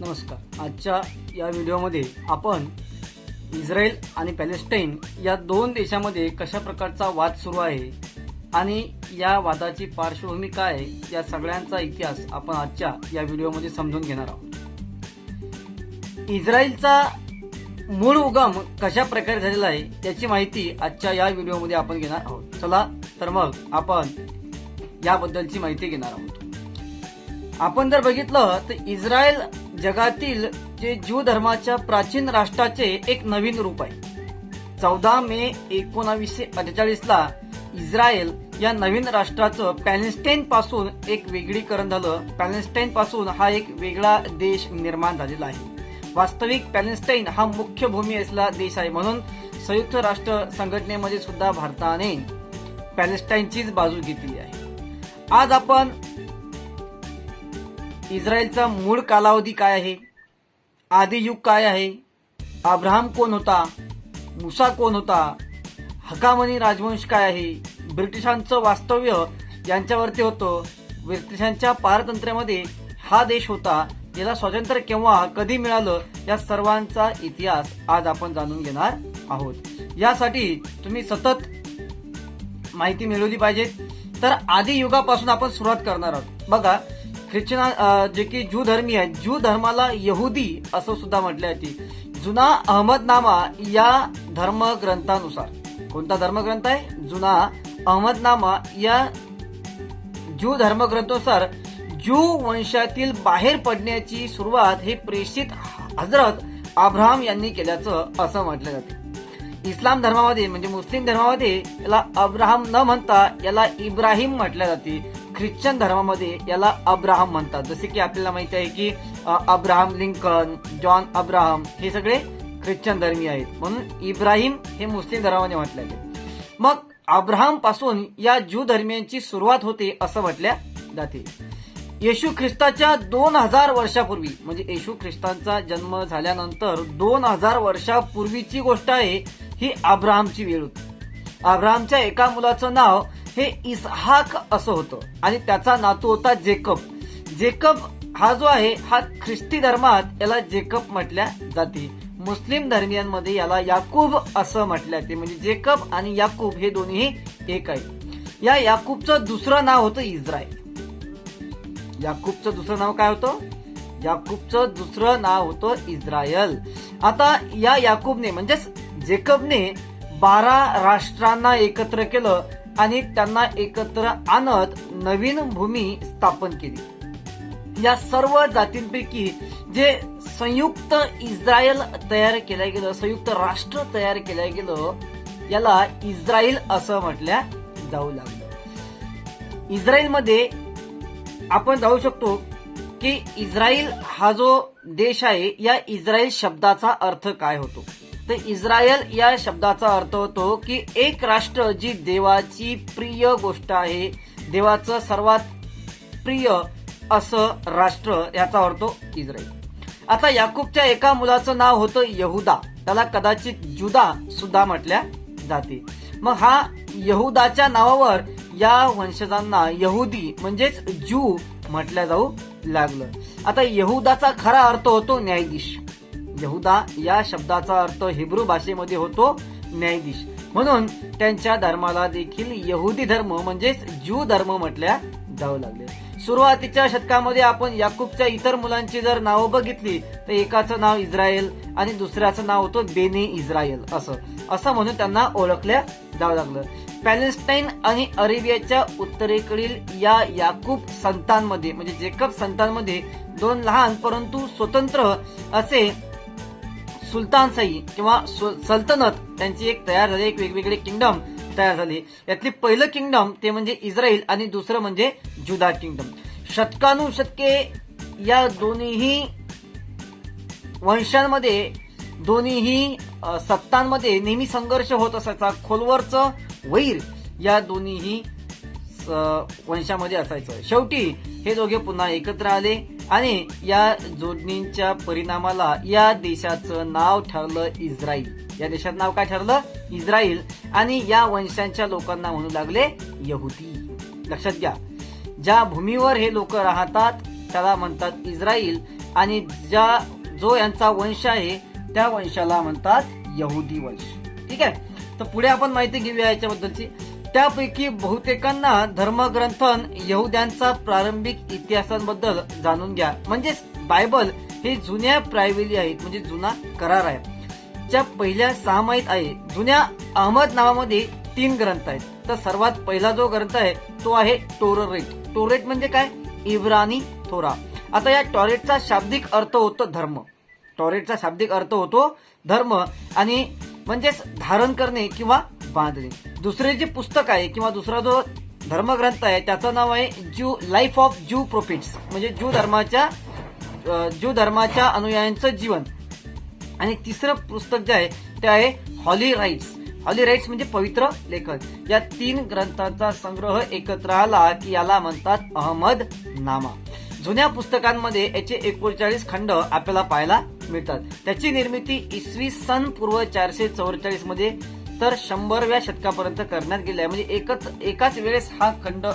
नमस्कार. आजच्या या व्हिडिओमध्ये आपण इस्रायल आणि पॅलेस्टाईन या दोन देशामध्ये कशा प्रकारचा वाद सुरू आहे आणि या वादाची पार्श्वभूमी काय आहे, या सगळ्यांचा इतिहास आपण आजच्या या व्हिडिओमध्ये समजून घेणार आहोत. इस्रायलचा मूळ उगम कशा प्रकारे झालेला आहे याची माहिती आजच्या या व्हिडिओमध्ये आपण घेणार आहोत. चला तर मग आपण याबद्दलची माहिती घेणार आहोत. आपण जर बघितलं तर इस्रायल जगातील जे ज्यू धर्माच्या प्राचीन राष्ट्राचे एक नवीन रूप आहे. चौदा मे एकोणावीसशे अठ्ठेचाळीस ला इस्रायल या नवीन राष्ट्राचं पॅलेस्टाईन पासून एक वेगळीकरण झालं. पॅलेस्टाईन पासून हा एक वेगळा देश निर्माण झालेला आहे. वास्तविक पॅलेस्टाईन हा मुख्य भूमी असलेला देश आहे म्हणून संयुक्त राष्ट्र संघटनेमध्ये सुद्धा भारताने पॅलेस्टाईनचीच बाजू घेतली आहे. आज आपण इस्रायलचा मूळ कालावधी काय आहे? आदियुग काय आहे? अब्राहम कोण होता? मुसा कोण होता? हकामनी राजवंश काय आहे? ब्रिटिशांचं वास्तव्य यांच्यावरती होतं. ब्रिटिशांच्या पारतंत्र्यामध्ये हा देश होता याला स्वातंत्र्य केव्हा कधी मिळालं या सर्वांचा इतिहास आज आपण जाणून घेणार आहोत. यासाठी तुम्ही सतत माहिती मिळवली पाहिजे. तर आदि युगापासून आपण सुरुवात करणार आहोत. बघा ख्रिश्चन जे की ज्यू धर्मी आहेत ज्यू धर्माला यहुदी असं सुद्धा म्हटले जाते जुना अहमदनामा या धर्मग्रंथानुसार. कोणता धर्मग्रंथ आहे? जुना अहमदनामा या ज्यू धर्मग्रंथानुसार ज्यू वंशातील बाहेर पडण्याची सुरुवात हे प्रेषित हजरत अब्राहम यांनी केल्याचं असं म्हटलं जाते. इस्लाम धर्मामध्ये म्हणजे मुस्लिम धर्मामध्ये याला अब्राहम न म्हणता याला इब्राहिम म्हटलं जाते. ख्रिश्चन धर्मामध्ये याला अब्राहम म्हणतात. जसे की आपल्याला माहिती आहे की अब्राहम लिंकन जॉन अब्राहम हे सगळे ख्रिश्चन धर्मीय आहेत. म्हणून इब्राहिम हे मुस्लिम धर्मामध्ये म्हटले आहे. मग अब्राहमपासून या ज्यू धर्मियांची सुरुवात होते असं म्हटल्या जाते. येशू ख्रिस्ताच्या दोन हजार वर्षापूर्वी म्हणजे येशू ख्रिस्तांचा जन्म झाल्यानंतर दोन हजार वर्षापूर्वीची गोष्ट आहे ही अब्राहमची वेळ होती. अब्राहमच्या एका मुलाचं नाव हे इसहाक असं होतं. आणि त्याचा नातू होता जेकब. जेकब हा जो आहे हा ख्रिस्ती धर्मात याला जेकब म्हटल्या जाते. मुस्लिम धर्मियांमध्ये याला याकूब असं म्हटलं जाते. म्हणजे जेकब आणि याकूब हे दोन्ही एक आहे या याकूबचं दुसरं नाव होतं इस्रायल याकूबचं दुसरं नाव काय होतं? याकूबचं दुसरं नाव होतं इस्रायल आता या याकूबने म्हणजेच जेकबने बारा राष्ट्रांना एकत्र केलं. आणि त्यांना एकत्र आणत नवीन भूमी स्थापन केली. या सर्व जातींपैकी जे संयुक्त इस्रायल तयार केलं गेलं संयुक्त राष्ट्र तयार केलं गेलं याला इस्रायल असं म्हटल्या जाऊ लागलं. इस्रायलमध्ये आपण जाऊ शकतो की इस्रायल हा जो देश आहे या इस्रायल शब्दाचा अर्थ काय होतो? तर इस्रायल या शब्दाचा अर्थ होतो की एक राष्ट्र जी देवाची प्रिय गोष्ट आहे देवाचं सर्वात प्रिय असं राष्ट्र याचा अर्थ इस्रायल. आता याकूबच्या एका मुलाचं नाव होतं यहुदा. त्याला कदाचित जुदा सुद्धा म्हटल्या जाते. मग हा यहुदाच्या नावावर या वंशजांना यहुदी म्हणजेच जू म्हटल्या जाऊ लागलं. आता यहुदाचा खरा अर्थ होतो न्यायाधीश. यहुदा या शब्दाचा अर्थ हिब्रू भाषेमध्ये होतो न्यायाधीश. म्हणून त्यांच्या धर्माला देखील यहुदी धर्म म्हणजेच ज्यू धर्म म्हटल्या जाऊ लागले. सुरुवातीच्या शतकामध्ये आपण याकूबच्या इतर मुलांची जर नावं बघितली तर एकाचं नाव इस्रायल आणि दुसऱ्याचं नाव होतं बेने इस्रायल असं. असं म्हणून त्यांना ओळखल्या जावं लागलं. पॅलेस्टाईन आणि अरेबियाच्या उत्तरेकडील या याकूब संतांमध्ये म्हणजे जेकब संतांमध्ये दोन लहान परंतु स्वतंत्र असे सुलतानशाही किंवा सल्तनत त्यांची एक तयार झाली एक वेगवेगळे किंगडम तयार झाले. यातली पहिलं किंगडम ते म्हणजे इस्रायल आणि दुसरं म्हणजे जुदा किंगडम शतकानुशतके या दोन्हीही वंशांमध्ये दोन्हीही सत्तांमध्ये नेहमी संघर्ष होत असायचा. खोलवरचं वैर या दोन्हीही स- वंशामध्ये असायचं. शेवटी हे दोघे पुन्हा एकत्र आले. आणि या जोडणींच्या परिणामाला या देशाचं नाव ठरलं इस्रायल या देशात नाव काय ठरलं? इस्रायल आणि या वंशांच्या लोकांना म्हणू लागले यहुदी. लक्षात घ्या. ज्या भूमीवर हे लोक राहतात त्याला म्हणतात इस्रायल आणि ज्या जो यांचा वंश आहे त्या वंशाला म्हणतात यहुदी वंश. ठीक आहे? तर पुढे आपण माहिती घेऊया याच्याबद्दलची. त्यापैकी बहुतेकांना धर्मग्रंथन यहुद्यांचा प्रारंभिक इतिहासांबद्दल जाणून घ्या. म्हणजेच बायबल हे जुन्या प्रायवेली आहेत म्हणजे जुना करार आहे. च्या पहिल्या सहा माहीत आहे जुन्या अहमद नावामध्ये तीन ग्रंथ आहेत. तर सर्वात पहिला जो ग्रंथ आहे तो आहे टोररेट. टोरेट म्हणजे काय? इब्रानी थोरा. आता या टॉरेटचा शाब्दिक अर्थ होतो धर्म. टॉरेटचा शाब्दिक अर्थ होतो धर्म आणि म्हणजेच धारण करणे किंवा बांधणे. दुसरे जे पुस्तक आहे किंवा दुसरा जो धर्मग्रंथ आहे त्याचं नाव आहे Jew life of Jew prophets म्हणजे ज्यू धर्माच्या ज्यू धर्माच्या अनुयायांचं जीवन. आणि तिसरं पुस्तक जे आहे ते आहे हॉली राईट्स हॉली राईट्स म्हणजे पवित्र लेखन. या तीन ग्रंथांचा संग्रह एकत्र आला की याला म्हणतात अहमद नामा. जुन्या पुस्तकांमध्ये याचे एकोणचाळीस खंड आपल्याला पाहायला मिळतात. त्याची निर्मिती इसवी सन पूर्व चारशे चौवेचाळीसमध्ये तर शंभरव्या शतकापर्यंत करण्यात गेली आहे म्हणजे एकच एकाच वेळेस हा खंड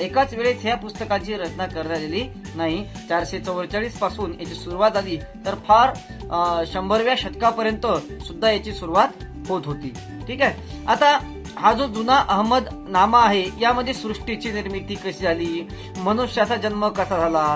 एकाच वेळेस ह्या पुस्तकाची रचना करण्यात आलेली नाही. चारशे चौवेचाळीसपासून याची सुरुवात झाली. तर फार शंभरव्या शतकापर्यंत सुद्धा याची सुरुवात होत होती. ठीक आहे? आता हा जो जुना अहमद नामा आहे यामध्ये सृष्टीची निर्मिती कशी झाली? मनुष्याचा जन्म कसा झाला?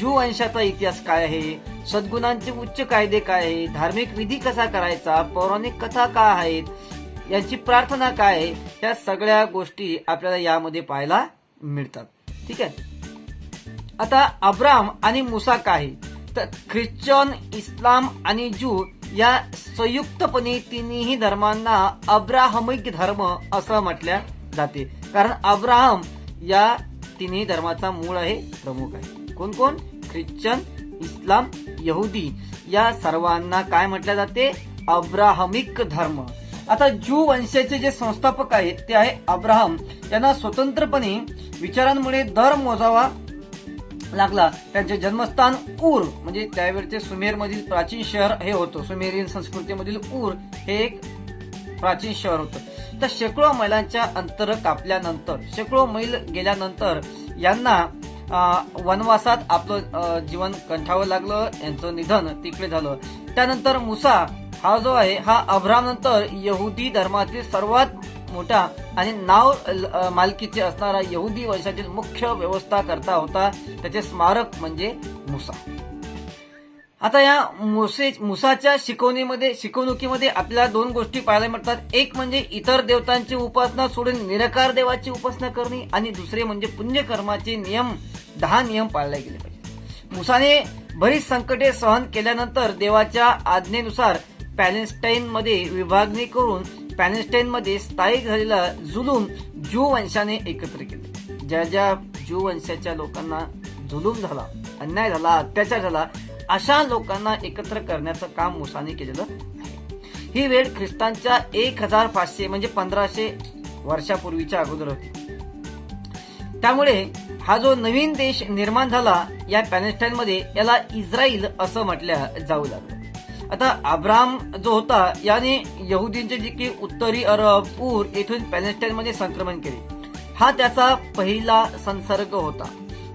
जू अंशाचा इतिहास काय आहे? सद्गुणांचे उच्च कायदे काय आहे धार्मिक विधी कसा करायचा? पौराणिक कथा काय आहेत? यांची प्रार्थना काय आहे? या सगळ्या गोष्टी आपल्याला यामध्ये पाहायला मिळतात. ठीक आहे? आता अब्राम आणि मुसा काय? आहे? तर ख्रिश्चन इस्लाम आणि ज्यू या संयुक्तपणे तिन्ही धर्मांना अब्राहमिक धर्म असं म्हटल्या जाते. कारण अब्राहम या तिन्ही धर्माचा मूळ आहे प्रमुख आहे. कोण कोण ख्रिश्चन इस्लाम यहुदी या सर्वांना काय म्हटलं जाते? अब्राहमिक धर्म. आता ज्यू वंशाचे जे संस्थापक आहेत ते आहे अब्राहम. त्यांना स्वतंत्रपणे विचारांमुळे दर मोजावा लागला. त्यांचे जन्मस्थान ऊर म्हणजे त्यावेळचे सुमेर मधील प्राचीन शहर हे होतं. सुमेरियन संस्कृतीमधील ऊर हे एक प्राचीन शहर होतं. तर शेकडो मैलांच्या अंतर कापल्यानंतर शेकडो मैल गेल्यानंतर यांना वनवासात आपलं जीवन कंठावं लागलं यांचं निधन तिकडे झालं. त्यानंतर मुसा हा जो आहे हा अब्राम नंतर यहुदी धर्मातील सर्वात मोठा आणि नाव मालकीचे असणारा यहुदी वंशातील मुख्य व्यवस्था करता होता. त्याचे स्मारक म्हणजे मुसा. आता या मुसे मुसाच्या शिकवणीमध्ये शिकवणुकीमध्ये आपल्याला दोन गोष्टी पाहायला मिळतात. एक म्हणजे इतर देवतांची उपासना सोडून निरकार देवाची उपासना करणे आणि दुसरे म्हणजे पुण्यकर्माचे नियम दहा नियम पाळले गेले पाहिजे मुसाने बरीच संकटे सहन केल्यानंतर देवाच्या आज्ञेनुसार पॅलेस्टाईन मध्ये विभागणी करून पॅलेस्टाईन मध्ये स्थायिक झालेला जुलूम ज्यू वंशाने एकत्र केले. ज्या ज्या ज्यू वंशाच्या लोकांना जुलूम झाला अन्याय झाला अत्याचार झाला अशा लोकांना एकत्र करण्याचं काम मुसाने केलेलं आहे. ही वेळ ख्रिस्तांच्या एक हजार पाचशे म्हणजे पंधराशे वर्षापूर्वीच्या अगोदर होती. त्यामुळे हा जो नवीन देश निर्माण झाला या पॅलेस्टाईन मध्ये याला इस्रायल असं म्हटलं जाऊ लागलं. आता अब्राम जो होता याने यहुदींचे जे की उत्तरी अरब पूर येथून पॅलेस्टाईन मध्ये संक्रमण केले. हा त्याचा पहिला संसर्ग होता.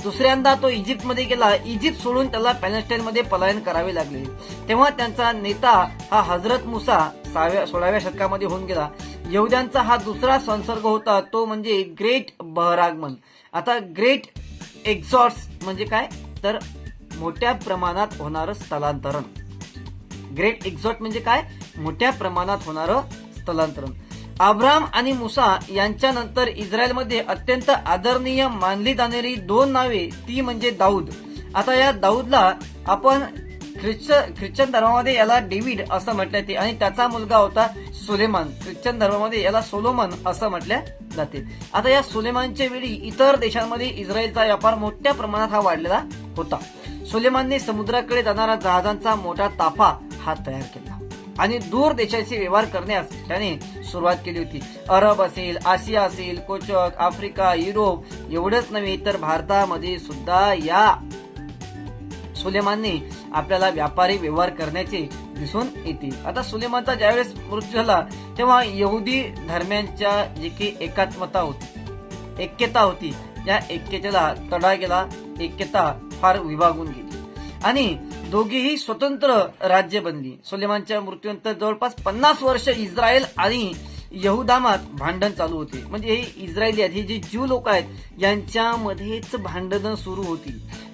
दुसऱ्यांदा तो इजिप्तमध्ये गेला. इजिप्त सोडून त्याला पॅलेस्टाईन मध्ये पलायन करावे लागले. तेव्हा त्यांचा नेता हा हजरत मुसा सहाव्या सोळाव्या शतकामध्ये होऊन गेला. यहुद्यांचा हा दुसरा संसर्ग होता तो म्हणजे ग्रेट बहरागमन. आता ग्रेट एक्झॉट्स म्हणजे काय? तर मोठ्या प्रमाणात होणारं स्थलांतरण. ग्रेट एक्झॉट म्हणजे काय? मोठ्या प्रमाणात होणारं स्थलांतरण. अब्राम आणि मुसा यांच्यानंतर इस्रायलमध्ये अत्यंत आदरणीय मानली जाणारी दोन नावे ती म्हणजे दाऊद. आता या दाऊदला आपण ख्रिश्चन ख्रिश्चन धर्मामध्ये याला डेव्हिड असं म्हटलं ते. आणि त्याचा मुलगा होता सुलेमान ख्रिश्चन धर्मामध्ये याला सोलोमन असं म्हटलं जाते. आता या सुलेमानच्या वेळी इतर देशांमध्ये इस्रायलचा व्यापार मोठ्या प्रमाणात हा वाढलेला होता. सुलेमानने समुद्राकडे जाणारा जहाजांचा मोठा ताफा हा तयार केला आणि दूर देशाशी व्यवहार करण्यास त्याने सुरुवात केली होती. अरब असेल आशिया असेल कोचक आफ्रिका युरोप एवढंच नव्हे तर भारतामध्ये सुद्धा या सुलेमानने आपल्याला व्यापारी व्यवहार करण्याचे दिसून येतील. आता सुलेमानचा ज्यावेळेस मृत्यू झाला तेव्हा यहुदी धर्मांच्या जी की एकात्मता होती ऐक्यता होती या ऐक्यतेला तडा गेला ऐक्यता फार विभागून गेली. आणि दोघेही स्वतंत्र राज्य बनली. सुलेमानच्या मृत्यूनंतर जवळपास पन्नास वर्ष इस्रायल आणि यहुदामात भांडण चालू होते. म्हणजे हे इस्रायली आहेत हे जे ज्यू लोक आहेत यांच्यामध्येच भांडणं सुरू होती.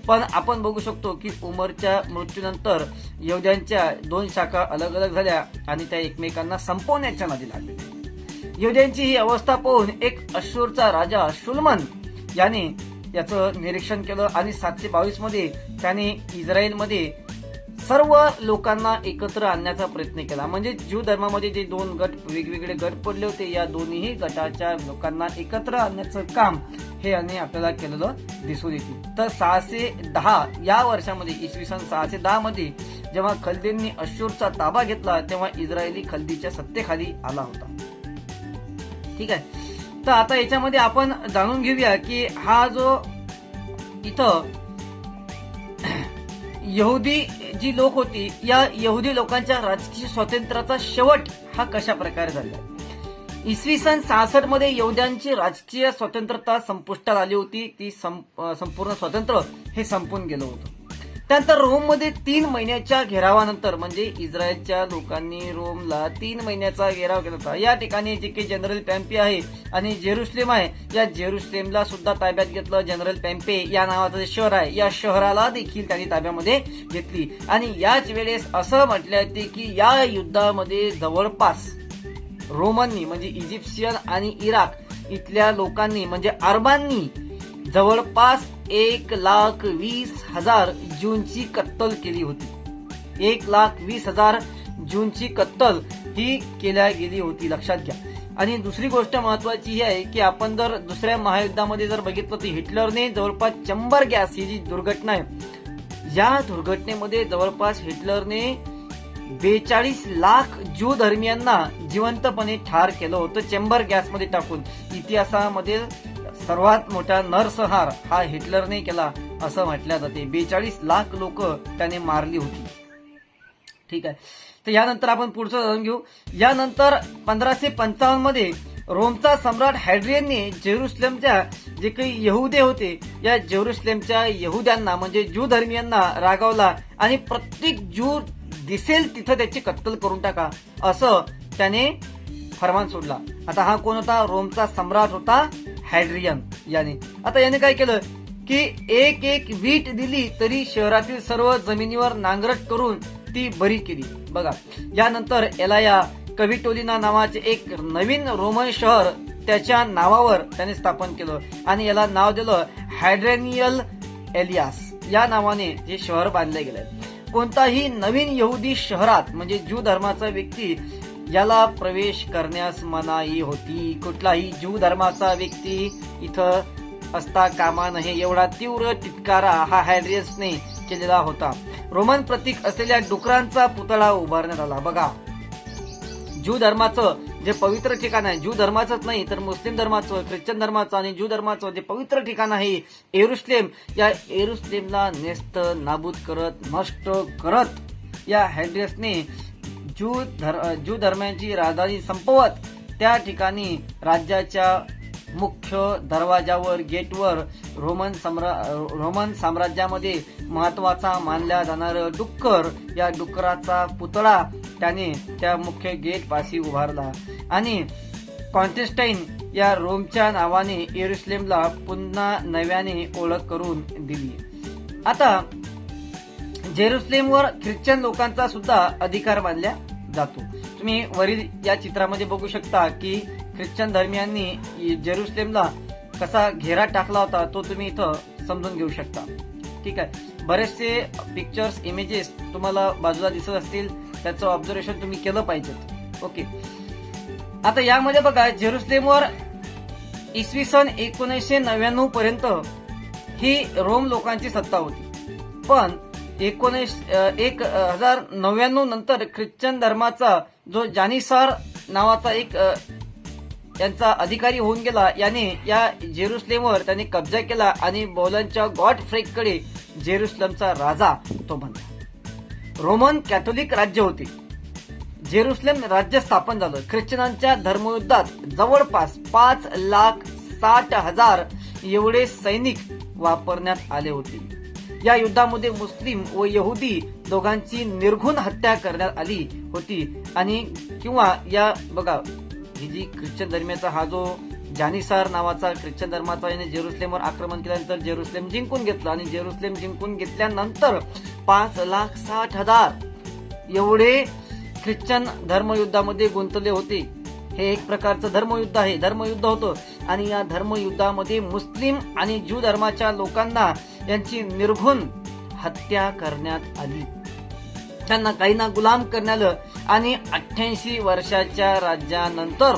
पण आपण बघू शकतो की उमरच्या मृत्यूनंतर योद्ध्यांच्या दोन शाखा अलग अलग झाल्या आणि त्या एकमेकांना संपवण्याच्या नादी लागल्या. योद्ध्यांची ही अवस्था पाहून एक अश्शूरचा राजा शुल्मन याने याचं निरीक्षण केलं आणि सातशे बावीसमध्ये त्याने इस्रायलमध्ये सर्व लोकांना एकत्र आणण्याचा प्रयत्न केला. म्हणजे ज्यू धर्मामध्ये जे दोन गट वेगवेगळे गट पडले होते या दोन्ही गटाच्या लोकांना एकत्र आणण्याचं काम हे यांनी आपल्याला केलेलं दिसून येते. तर सहाशे दहा या वर्षामध्ये इसवी सन सहाशे दहा मध्ये जेव्हा खलदींनी अश्शूरचा ताबा घेतला तेव्हा इस्रायली खलदीच्या सत्तेखाली आला होता. ठीक आहे? तर आता याच्यामध्ये आपण जाणून घेऊया की हा जो इथं यहुदी जी लोक होती या यहुदी लोकांच्या राजकीय स्वातंत्र्याचा शेवट हा कशा प्रकारे झाला? इसवी सन सहासष्टमध्ये यहुद्यांची राजकीय स्वतंत्रता संपुष्टात आली होती. ती संपूर्ण स्वातंत्र्य हे संपून गेलं होतं. त्यानंतर रोममध्ये तीन महिन्याच्या घेरावानंतर म्हणजे इस्रायलच्या लोकांनी रोमला तीन महिन्याचा घेराव केला होता. या ठिकाणी जे काही जनरल पॅम्पे आहे आणि जेरुसलेम आहे. या जेरुसलेमला सुद्धा ताब्यात घेतलं जनरल पॅम्पे. या नावाचं जे शहर आहे या शहराला देखील त्यांनी ताब्यामध्ये घेतली. आणि याच वेळेस असं म्हटलं येते की या युद्धामध्ये जवळपास रोमननी म्हणजे इजिप्शियन आणि इराक इथल्या लोकांनी म्हणजे अरबांनी जवळपास एक लाख वीस हजार जूनची कत्तल केली होती. एक लाख वीस हजार जूनची कत्तल ही केल्या गेली होती लक्षात घ्या. आणि दुसरी गोष्ट महत्वाची ही आहे की आपण जर दुसऱ्या महायुद्धामध्ये जर बघितलं तर हिटलरने जवळपास चंबर गॅस ही जी दुर्घटना आहे या दुर्घटनेमध्ये जवळपास हिटलरने बेचाळीस लाख ज्यू धर्मियांना जिवंतपणे ठार केलं होतं चेंबर गॅसमध्ये टाकून. इतिहासामध्ये सर्वात मोठा नरसंहार हा हिटलरने केला असं म्हटलं जाते. बेचाळीस लाख लोक त्याने मारली होती. ठीक आहे. तर यानंतर आपण पुढचं जाणून घेऊ. यानंतर पंधराशे पंचावन्नमध्ये रोमचा सम्राट हॅड्रियनने जेरुसलेमच्या जे काही यहुदे होते या जेरुसलेमच्या यहुद्यांना म्हणजे ज्यू धर्मियांना रागावला आणि प्रत्येक ज्यू दिसेल तिथं त्याची कत्तल करून टाका असं त्याने फरमान सोडला. आता हा कोण होता? रोमचा सम्राट होता हॅड्रियन याने. आता याने काय केलं? की एक एक वीट दिली तरी शहरातील सर्व जमिनीवर नांगरट करून ती बरी केली. बघा यानंतर एलाया कविटोलिना नावाचे एक नवीन रोमन शहर त्याच्या नावावर त्याने स्थापन केलं आणि याला नाव दिलं हायड्रेनियल एलियास. या नावाने हे शहर बांधले गेले. कोणताही नवीन यहुदी शहरात म्हणजे ज्यू धर्माचा व्यक्ती याला प्रवेश करण्यास मनाई होती. कुठलाही ज्यू धर्माचा व्यक्ती इथं असता कामा नये. एवढा तीव्र तिटकारा हा हॅड्रियसने केलेला होता. रोमन प्रतीक असलेल्या डुकरांचा पुतळा उभारण्यात आला. बघा. ज्यू धर्माचं जे पवित्र ठिकाण आहे ज्यू धर्माचंच नाही तर मुस्लिम धर्माचं ख्रिश्चन धर्माचं आणि ज्यू धर्माचं जे पवित्र ठिकाण आहे एरुस्लेम या एरुस्लेमला नेस्त नाबूद करत नष्ट करत या हॅड्रियसने ज्यू धर ज्यू धर्माची राजधानी संपवत त्या ठिकाणी राज्याच्या मुख्य दरवाजावर गेटवर रोमन सम्रा रोमन साम्राज्यामध्ये महत्त्वाचा मानल्या जाणारं डुक्कर या डुक्कराचा पुतळा त्याने त्या मुख्य गेट पाशी उभारला. आणि कॉन्टेस्टाईन या रोमच्या नावाने येरुसलेमला पुन्हा नव्याने ओळख करून दिली. आता जेरुसलेमवर ख्रिश्चन लोकांचा सुद्धा अधिकार मानला जातो. तुम्ही वरील या चित्रामध्ये बघू शकता की ख्रिश्चन धर्मियांनी जेरुसलेमला कसा घेरा टाकला होता तो तुम्ही इथं समजून घेऊ शकता. ठीक आहे. बरेचसे पिक्चर्स इमेजेस तुम्हाला बाजूला दिसत असतील. त्याचं ऑब्झर्वेशन तुम्ही केलं पाहिजे. ओके. आता यामध्ये बघा जेरुसलेमवर इसवी सन एकोणीसशे नव्याण्णव पर्यंत ही रोम लोकांची सत्ता होती. पण एकोणीस एक हजार नव्याण्णव नंतर ख्रिश्चन धर्माचा जो जानिसार नावाचा एक त्यांचा यांचा अधिकारी होऊन गेला. याने या जेरुसलेमवर त्यांनी कब्जा केला आणि बौलांच्या गॉड फ्रेककडे जेरुसलेमचा राजा तो बनला. रोमन कॅथोलिक राज्य होते. जेरुसलेम राज्य स्थापन झालं. ख्रिश्चनांच्या धर्मयुद्धात जवळपास पाच लाख साठ हजार एवढे सैनिक वापरण्यात आले होते. या युद्धामध्ये मुस्लिम व यहुदी दोघांची निर्घुण हत्या करण्यात आली होती. आणि किंवा या बघा ही जी ख्रिश्चन धर्माचा हा जो जानिसार नावाचा ख्रिश्चन धर्माचा याने जेरुसलेमवर आक्रमण केल्यानंतर जेरुसलेम जिंकून घेतलं आणि जेरुसलेम जिंकून घेतल्यानंतर पाच लाख साठ हजार एवढे ख्रिश्चन धर्मयुद्धामध्ये गुंतले होते. हे एक प्रकारचं धर्मयुद्ध आहे. धर्मयुद्ध होतं. आणि या धर्मयुद्धामध्ये मुस्लिम आणि ज्यू धर्माच्या लोकांना यांची निर्घुण हत्या करण्यात आली. त्यांना काहींना गुलाम करण्यात आलं आणि अठ्ठ्याऐंशी वर्षाच्या राज्यानंतर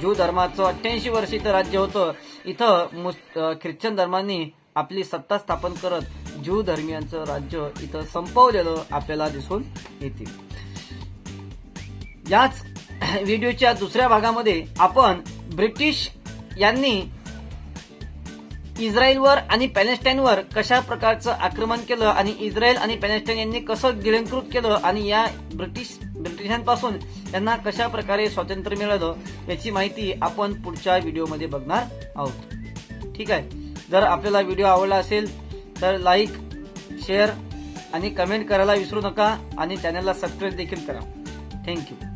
ज्यू धर्माचं अठ्ठ्याऐंशी वर्ष इथं राज्य होतं इथं मुस- ख्रिश्चन धर्मांनी आपली सत्ता स्थापन करत ज्यू धर्मियांचं राज्य इथं संपवलेलं आपल्याला दिसून येते. याच व्हिडिओच्या दुसऱ्या भागामध्ये आपण ब्रिटिश यांनी इस्रायलवर आणि पॅलेस्टाईनवर कशा प्रकारचं आक्रमण केलं आणि इस्रायल आणि पॅलेस्टाईन यांनी कसं गिळंकृत केलं आणि या ब्रिटिश ब्रिटिशांपासून यांना कशा प्रकारे स्वातंत्र्य मिळालं याची माहिती आपण पुढच्या व्हिडिओमध्ये बघणार आहोत. ठीक आहे. जर आपल्याला व्हिडिओ आवडला असेल तर लाईक शेअर आणि कमेंट करायला विसरू नका आणि चॅनलला सबस्क्राईब देखील करा. थँक्यू.